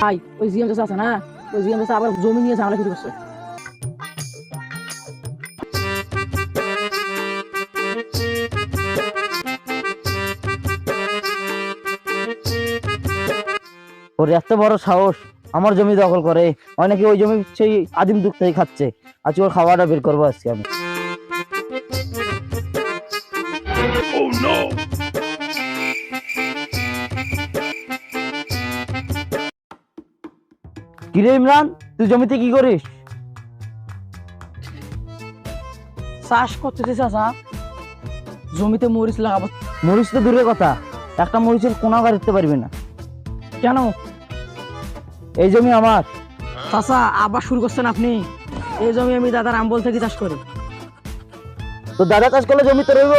ভাই ওই জিএম চাষা আছে না? ওই জিএম চাষা আবার জমি নিয়ে ঝামেলা শুরু করছে। ওর এত বড় সাহস আমার জমি দখল করে। অনেকে ওই জমি সেই আদিম দুঃখ থেকে খাচ্ছে। আজকে ওর খাওয়াটা বের করব আজকে আমি। কিরে ইমরান তুই জমিতে কি করিস? চাষ করতেছে চাষা জমিতে মরিচ লাগাবো। মরিচ তো দূরের কথা একটা মরিচের কোনা কাটতে পারবি না। কেন? এই জমি আমার। চাষা আবার শুরু করছেন আপনি। এই জমি আমি দাদার আম্বল থেকে চাষ করি। তো দাদা চাষ করলে জমিতে রইব?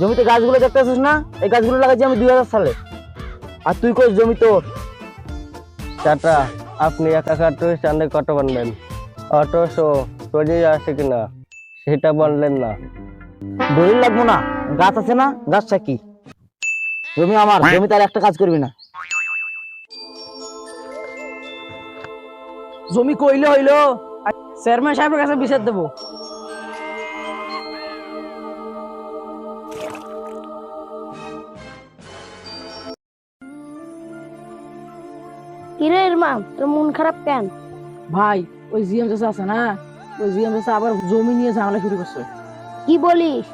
জমিতে গাছগুলো দেখতে আসিস না? এই গাছগুলো লাগাচ্ছি আমি দুই হাজার সালে। আর তুই কই জমি তোর। চাচা আপনি একা কাটো চান্দে কত বানবেন? অটোশো সোজে আসে কিনা? সেটা বললেন না। দলিল লাগবো না গাছ আছে না গাছটা কি? জমি আমার জমিতে আর একটা কাজ করবি না। জমি কইলে হইল চেয়ারম্যান সাহেবের কাছে বিচার দেবো। কিরে ইরমাম তোর মন খারাপ কেন? ভাই ওই জিএম চাষা আছে না? ওই জিএম চাষা আবার জমি নিয়ে ঝামেলা শুরু করছে। কি বলিস?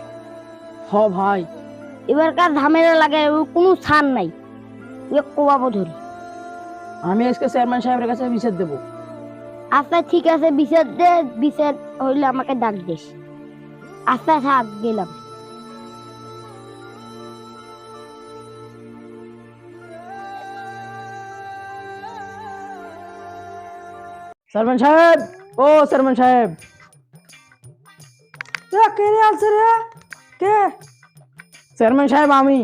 হ ভাই। এবারকার ঝামেলা লাগে কোনো ছাড় নাই। তুই কোবাবো ধরি। আমি আজকে চেয়ারম্যান সাহেবের কাছে বিচার দেবো। আচ্ছা ঠিক আছে বিচার দে বিচার হইলে আমাকে ডাক দিস। আচ্ছা থাক গেলাম। চেয়ারম্যান সাহেব ও চেয়ারম্যান সাহেব। কে রে আছে রে? কে? চেয়ারম্যান সাহেব আমি।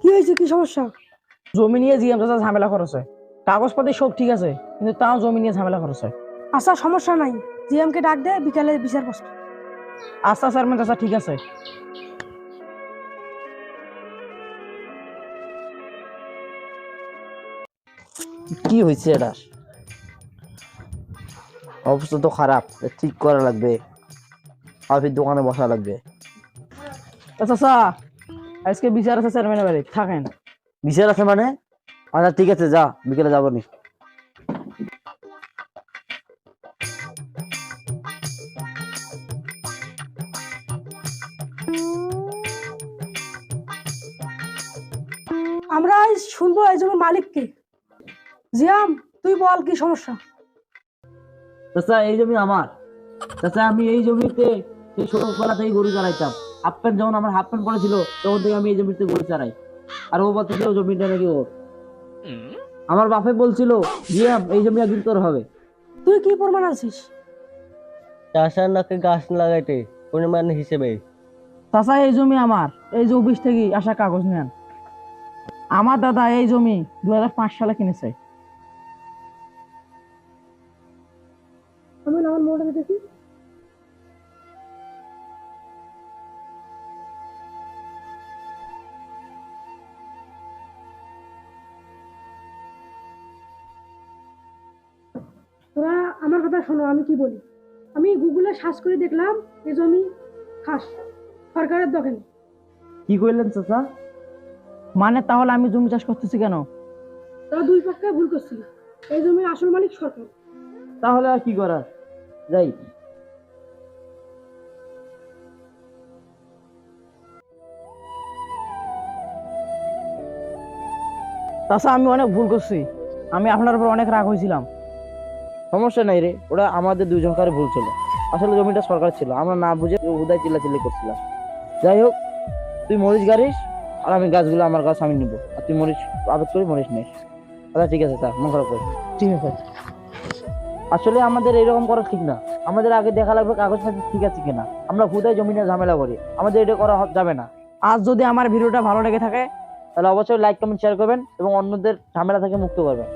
কি হয়েছে? কি সমস্যা? জমি নিয়ে জিএম চাষা ঝামেলা করেছে কাগজপাতি সব ঠিক আছে কিন্তু তাও জমি নিয়ে ঝামেলা করেছে আচ্ছা সমস্যা নাই। জিএম কে ডাক দে বিকালে বিচার বসবে। আচ্ছা চেয়ারম্যান চাষা ঠিক আছে। কি হয়েছে এটা? অবস্থা তো খারাপ ঠিক করা লাগবে। আর দোকানে বসা লাগবে। আচ্ছা আচ্ছা আজকে বিচার আছে চেয়ারম্যানের বাড়ি থাকেন। বিচার আছে মানে? আচ্ছা ঠিক আছে যা বিকেলে যাব নি। আমরা আজ শুনব এই জমির মালিককে। জিয়াম তুই বল কি সমস্যা? চাচা এই জমি আমার। চাচা আমি এই জমিতে সেই ছোটবেলা থেকে গরু চড়াইতাম হাফ প্যান্ট যখন আমার হাফ প্যান্ট পড়েছিল তখন থেকে আমি এই জমিতে গরু চড়াই আর ও বলতেছিল জমিটা নাকি ওর। আমার বাপে বলছিল জিয়াম এই জমি একদিন তোর হবে। তুই কি প্রমাণ আছিস চাষার নাকি গাছ লাগাইতে পরিমাণ হিসেবে। চাচা এই জমি আমার। এই যে অফিস থেকে আসা কাগজ নেন। আমার দাদা এই জমি দু হাজার পাঁচ সালে কিনেছে। আমার মোবাইলটা দেখি। তোরা আমার কথা শোনো আমি কি বলি? আমি গুগলে সার্চ করে দেখলাম এই জমি খাস সরকারের দখলে কি করলেন চাচা? মানে তাহলে আমি জমি চাষ করতেছি কেন? তোরা দুই পক্ষে ভুল করছিল। এই জমির আসল মালিক সরকার। তাহলে আর কি করার? যাই। তাছাড়া আমি অনেক ভুল করছি। আমি আপনার উপর অনেক রাগ হয়েছিলাম। সমস্যা নাই রে, ওরা আমাদের দুজনকার ভুল ছিল। আসলে জমিটা সরকার ছিল, আমরা না বুঝে উদয় চিল্লাচিল্লি করছিলাম। যাই হোক, তুই মরিচ গাড়িস, আর আমি গাছগুলো আমার গাছ আমি নিবো। আর তুই মরিচ আবাদ করি মরিচ নিস। আচ্ছা ঠিক আছে, তা, মন খারাপ করে ঠিক আছে। আসলে আমাদের এরকম করা ঠিক না। আমাদের আগে দেখা লাগবে কাগজ পাতি ঠিক আছে কিনা। আমরা হুদায় জমি নিয়ে ঝামেলা করি। আমাদের এটা করা যাবে না। আজ যদি আমার ভিডিওটা ভালো লেগে থাকে তাহলে অবশ্যই লাইক কমেন্ট শেয়ার করবেন এবং অন্যদের ঝামেলা থেকে মুক্ত করবেন।